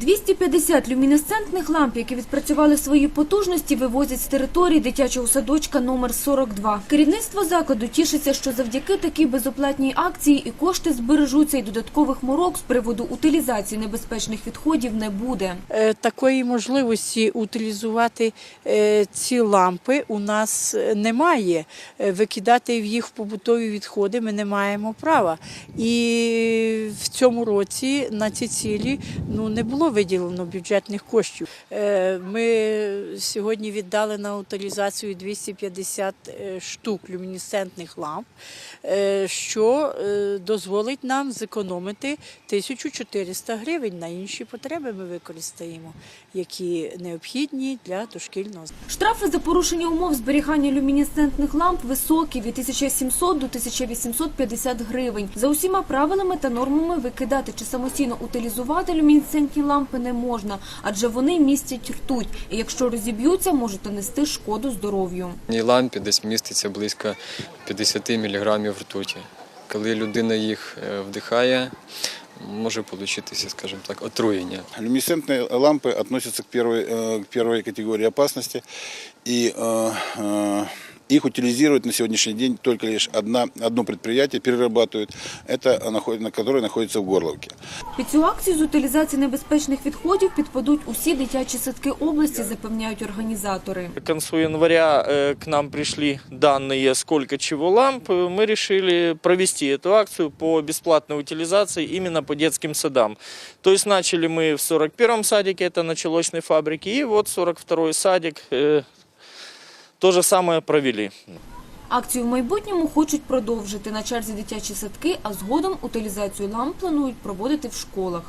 250 люмінесцентних ламп, які відпрацювали свої потужності, вивозять з території дитячого садочка номер 42. Керівництво закладу тішиться, що завдяки такій безоплатній акції і кошти збережуться, і додаткових морок з приводу утилізації небезпечних відходів не буде. Е, Такої можливості утилізувати е, ці лампи у нас е, немає. Викидати в їх побутові відходи ми не маємо права. І в цьому році на ці цілі ну, не було виділено бюджетних коштів. Е, Ми сьогодні віддали на утилізацію 250 е, штук люмінесцентних ламп, е, що дозволить нам зекономити 1400 гривень на інші потреби ми використаємо, які необхідні для дошкільного Штрафи за порушення умов зберігання люмінесцентних ламп високі від 1700 до 1850 гривень. За усіма правилами та нормами викидати чи самостійно утилізувати люмінесцентні лампи не можна, адже вони містять ртуть, і якщо розіб'ються, можуть нанести шкоду здоров'ю. В одній лампі десь міститься близько 50 мг ртуті. Коли людина їх е, вдихає, може получитися, скажімо так, отруєння. Люминесцентные лампы относятся к первой, э, к первой категории опасности, и э, э, их утилизирует на сегодняшний день только лишь одна, одно предприятие, перерабатывает, это, наход- на которое находится в Горловке. Під цю акцію з утилізації небезпечних відходів підпадуть усі дитячі садки області, запевняють організатори. К концу января э, к нам пришли данные, сколько чего ламп. Э, Мы решили провести эту акцию по бесплатной утилизации именно по детским садам. То есть начали мы в 41-м садике, это на челочной фабрике, и вот 42-й садик э, то же самое провели. Акцію в майбутньому хочуть продовжити на черзі дитячі садки, а згодом утилізацію ламп планують проводити в школах.